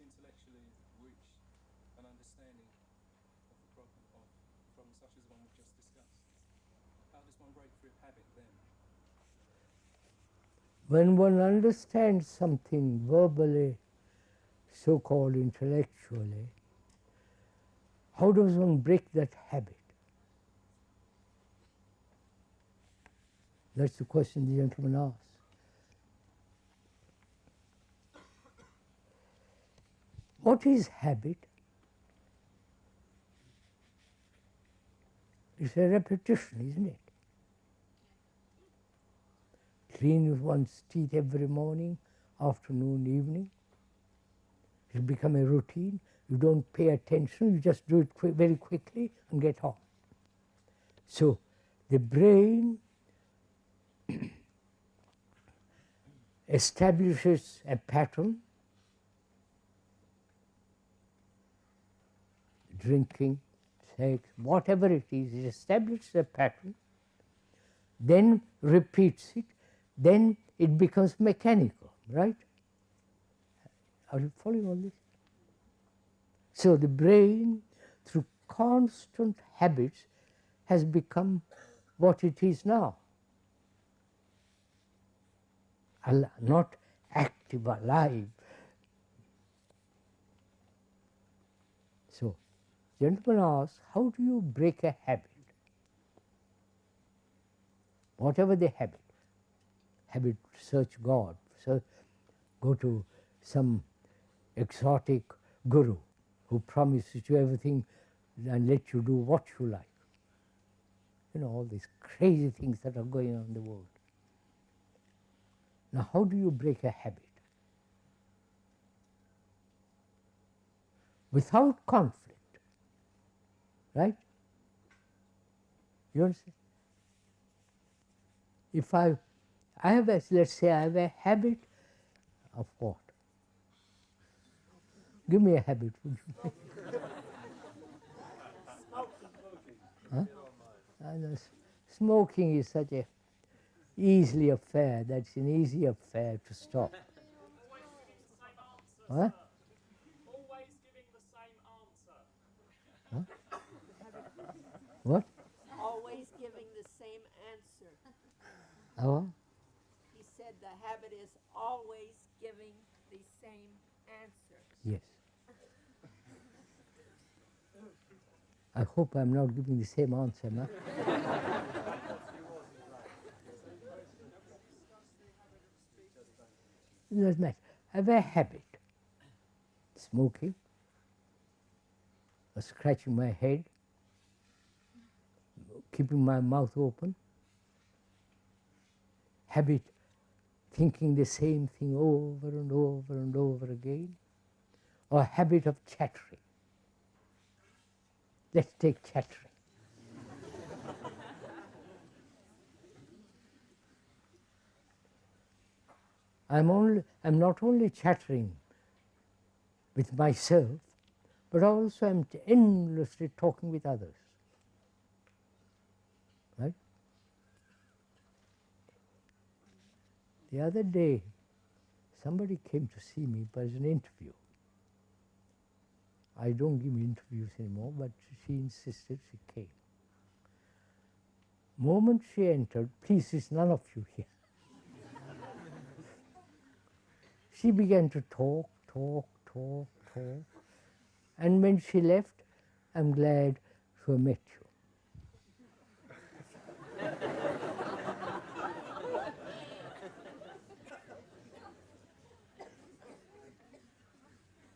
intellectually rich and understanding of the problem of such as one we just discussed, how does one break of habit then? When one understands something verbally, so called intellectually, how does one break that habit? That's the question the gentleman asked. What is habit? It's a repetition, isn't it? Clean one's teeth every morning, afternoon, evening. It become a routine. You don't pay attention, you just do it very quickly and get on. So the brain establishes a pattern, drinking, sex, whatever it is, it establishes a pattern, then repeats it, then it becomes mechanical, right? Are you following all this? So the brain, through constant habits, has become what it is now. Not active, alive. So, gentleman asks, how do you break a habit? Whatever the habit, habit search God, so go to some exotic guru who promises you everything and let you do what you like. You know, all these crazy things that are going on in the world. Now, how do you break a habit? Without conflict, right? You understand? If I, I have a, let's say I have a habit of what? Give me a habit, would you? huh? Smoking is such a easily affair. That's an easy affair to stop. Huh? Always giving the same answer. Huh? What? Always giving the same answer. Oh? He said the habit is always giving the same answer. Yes. I hope I'm not giving the same answer, no? Matter. I have a habit. Smoking, or scratching my head, keeping my mouth open, habit thinking the same thing over and over and over again, or habit of chattering. Let's take chattering. I'm, only, I'm not only chattering with myself, but also I'm endlessly talking with others. Right? The other day, somebody came to see me for an interview. I don't give interviews anymore, but she insisted she came. Moment she entered, please, there's none of you here. she began to talk, talk, talk, talk. And when she left, I'm glad have met you.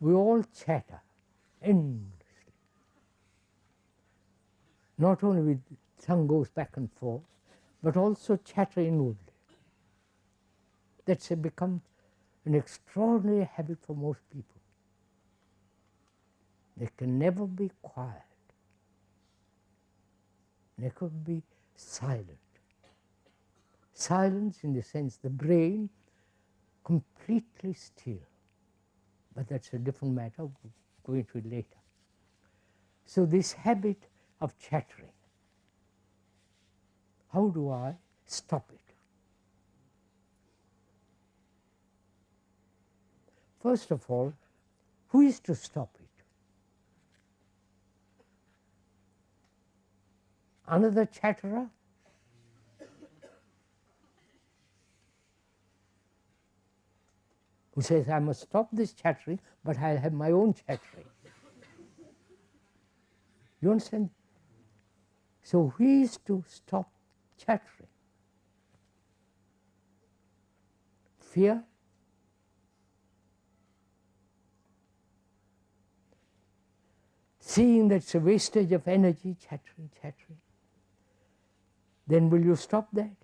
We all chatter endlessly. Not only with tongue goes back and forth, but also chatter inwardly. That's become an extraordinary habit for most people. They can never be quiet, never be silent. Silence in the sense the brain completely still. But that's a different matter, we'll go into it later. So this habit of chattering, how do I stop it? First of all, Who is to stop it? Another chatterer? Who says, I must stop this chattering, but I'll have my own chattering. You understand? So, who is to stop chattering? Fear? Seeing that it's a wastage of energy, chattering, chattering. Then will you stop that?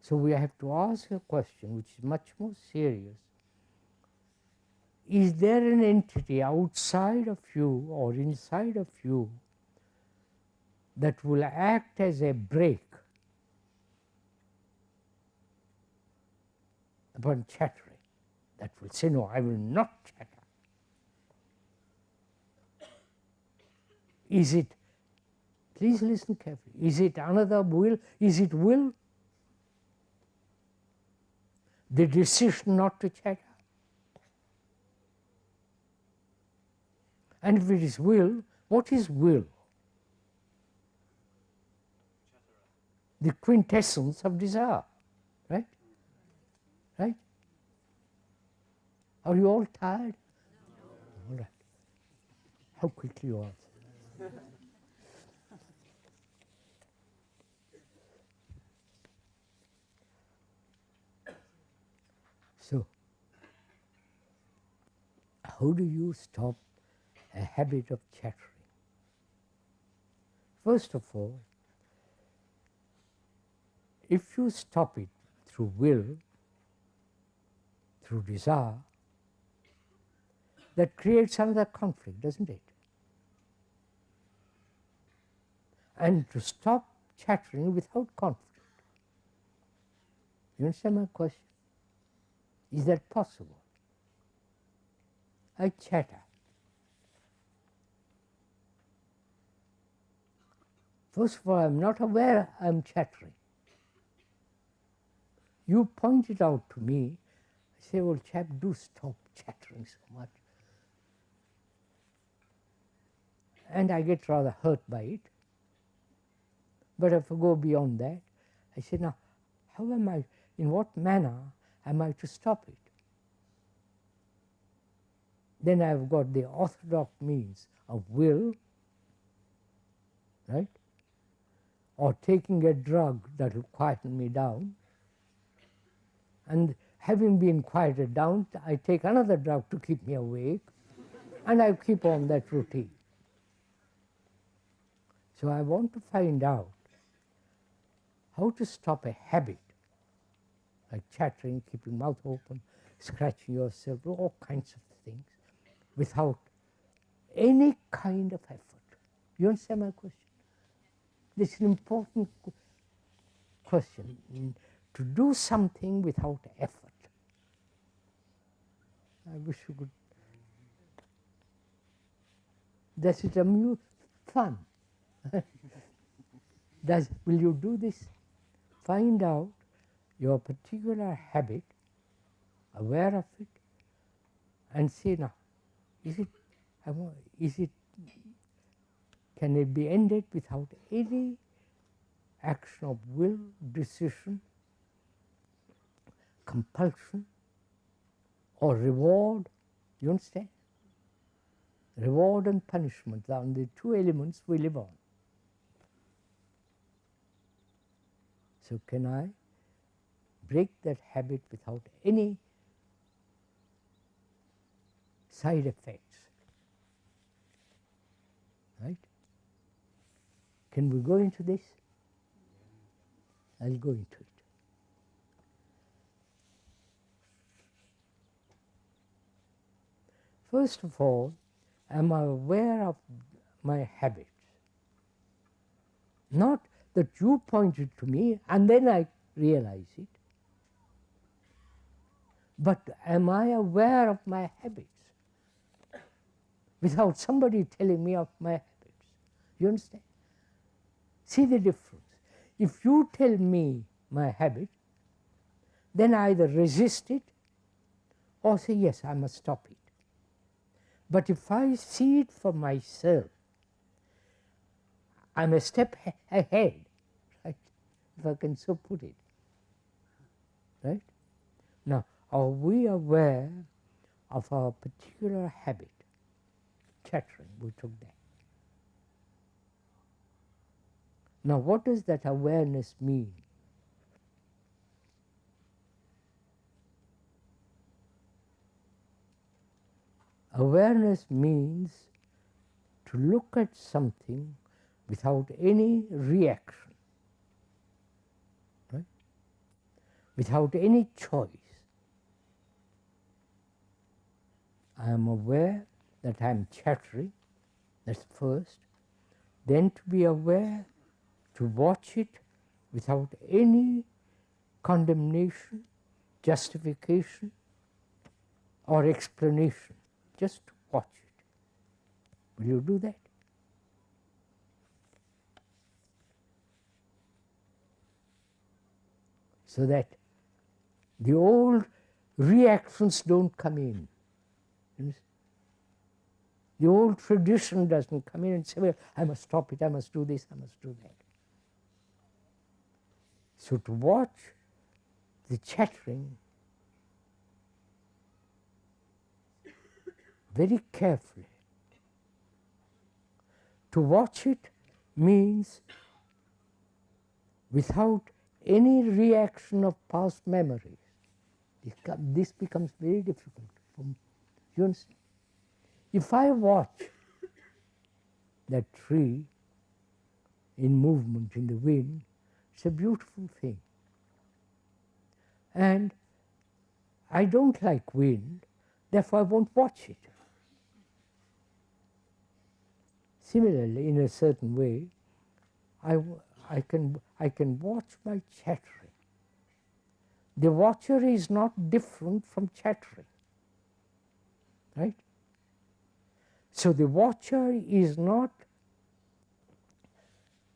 So we have to ask a question which is much more serious. Is there an entity outside of you or inside of you that will act as a brake upon chattering? That will say, No, I will not chatter. Is it, please listen carefully, is it another will? Is it will? The decision not to chatter? And if it is will, what is will? The quintessence of desire, right? Right? Are you all tired? All right. How quickly you answer. so, how do you stop a habit of chattering? First of all, if you stop it through will, through desire, that creates another conflict, doesn't it? And to stop chattering without conflict. You understand my question? Is that possible? I chatter. First of all, I am not aware I am chattering. You point it out to me. I say, well, chap, do stop chattering so much. And I get rather hurt by it. But if I go beyond that, I say, now, how am I, in what manner am I to stop it? Then I've got the orthodox means of will, right? Or taking a drug that will quieten me down. And having been quieted down, I take another drug to keep me awake, and I keep on that routine. So I want to find out how to stop a habit like chattering, keeping mouth open, scratching yourself, all kinds of without any kind of effort. You understand my question? This is an important question. To do something without effort. I wish you could. Does it amuse? Fun. Does, will you do this? Find out your particular habit, aware of it, and say now, is it, is it, can it be ended without any action of will, decision, compulsion, or reward? You understand? Reward and punishment are the two elements we live on. So, can I break that habit without any side effects? Right? Can we go into this? I'll go into it. First of all, am I aware of my habits? Not that you pointed to me and then I realize it. But am I aware of my habits without somebody telling me of my habits? You understand? See the difference. If you tell me my habit, then I either resist it or say, yes, I must stop it. But if I see it for myself, I'm a step ahead, right? If I can so put it. Right? Now, are we aware of our particular habit? Chattering, we took that. Now, what does that awareness mean? Awareness means to look at something without any reaction, right? without any choice. I am aware that I am chattering, that's first. Then to be aware, to watch it without any condemnation, justification, or explanation just watch it. Will you do that? So that the old reactions don't come in. The old tradition doesn't come in and say, well, I must stop it, I must do this, I must do that. So to watch the chattering very carefully. To watch it means without any reaction of past memories. This becomes very difficult. You understand? If I watch that tree in movement in the wind, it's a beautiful thing. And I don't like wind, therefore I won't watch it. Similarly, in a certain way, I, I, can, I can watch my chattering. The watcher is not different from chattering, right? So the watcher is not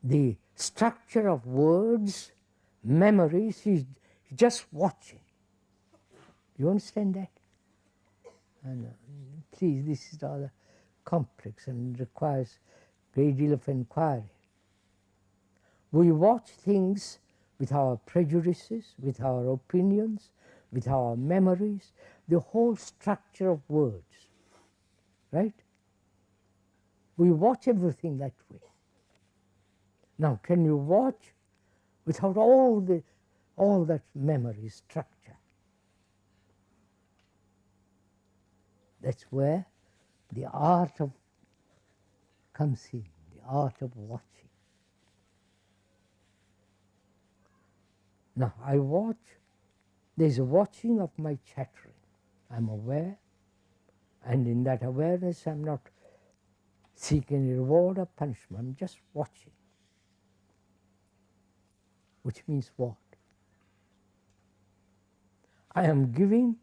the structure of words, memories, he's just watching. You understand that? And, please, this is rather complex and requires a great deal of inquiry. We watch things with our prejudices, with our opinions, with our memories, the whole structure of words, right? We watch everything that way. Now, can you watch without all the all that memory structure? That's where the art of comes in, the art of watching. Now I watch, there's a watching of my chattering. I'm aware, and in that awareness I'm not seeking reward or punishment, I'm just watching. Which means what? I am giving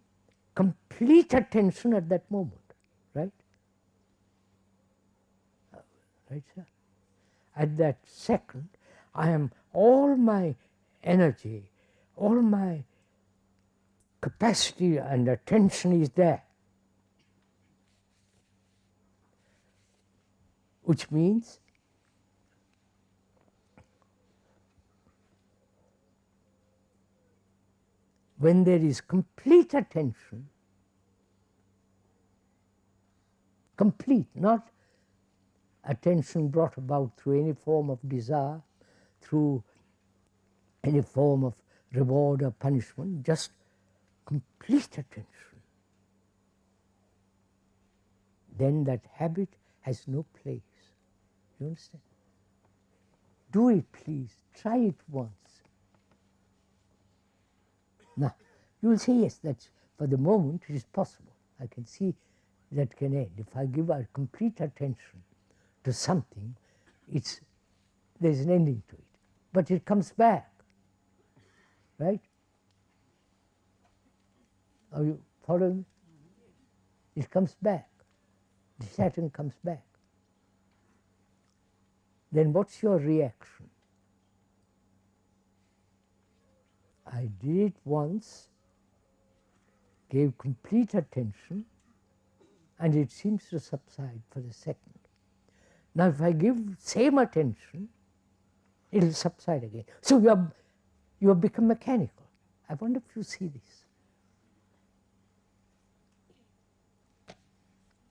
complete attention at that moment, right? right, sir? At that second, I am all my energy, all my capacity and attention is there. Which means when there is complete attention, complete, not attention brought about through any form of desire, through any form of reward or punishment, just complete attention. Then that habit has no place. You understand? Do it, please. Try it once. Now, you will say, yes, that's for the moment it is possible. I can see that can end. If I give our complete attention to something, it's, there's an ending to it. But it comes back, right? Are you following? It comes back. The Saturn comes back. Then what's your reaction? I did it once, gave complete attention, and it seems to subside for a second. Now, if I give same attention, it will subside again. So you have, you have become mechanical. I wonder if you see this.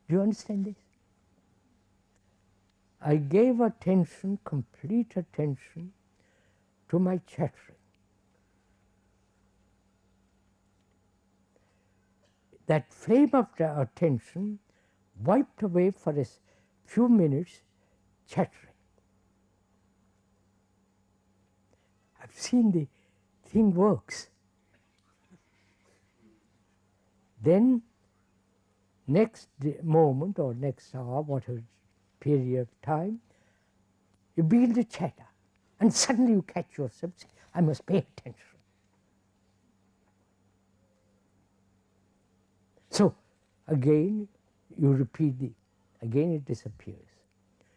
Do you understand this? I gave attention, complete attention, to my chattering. That flame of the attention wiped away for a few minutes chattering. I've seen the thing works. Then next moment or next hour, whatever period of time, you begin to chatter and suddenly you catch yourself say, I must pay attention. So again you repeat the, again it disappears.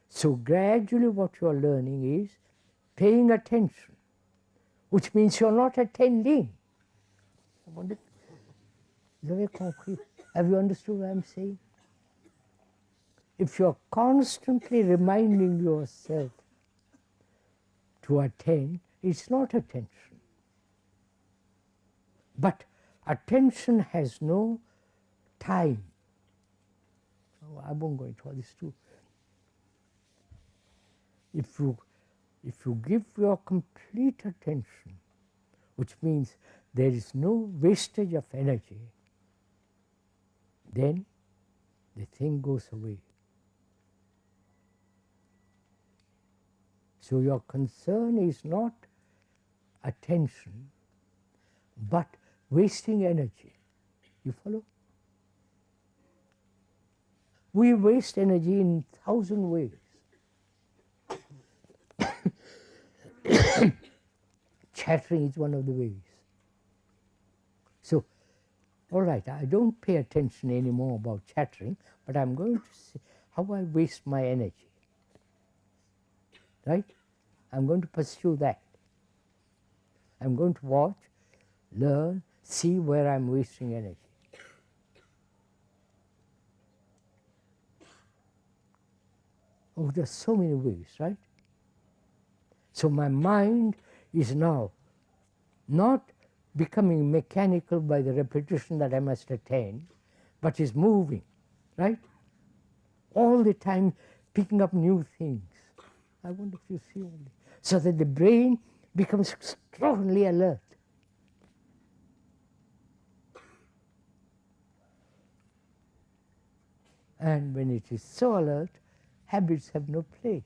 So gradually what you are learning is paying attention, which means you are not attending. I wonder, very concrete. Have you understood what I am saying? If you are constantly reminding yourself to attend, it's not attention. But attention has no time. Oh, I won't go into all this too. If you, if you give your complete attention, which means there is no wastage of energy, then the thing goes away. So your concern is not attention, but wasting energy. You follow? We waste energy in thousand ways. Chattering is one of the ways. So, all right, I don't pay attention anymore about chattering, but I'm going to see how I waste my energy right? I'm going to pursue that. I'm going to watch, learn, see where I'm wasting energy. Oh, there's so many ways, right? So my mind is now not becoming mechanical by the repetition that I must attain, but is moving, right? All the time picking up new things. I wonder if you see this. So that the brain becomes extraordinarily alert. And when it is so alert, habits have no place.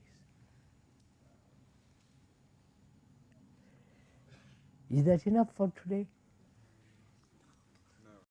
Is that enough for today?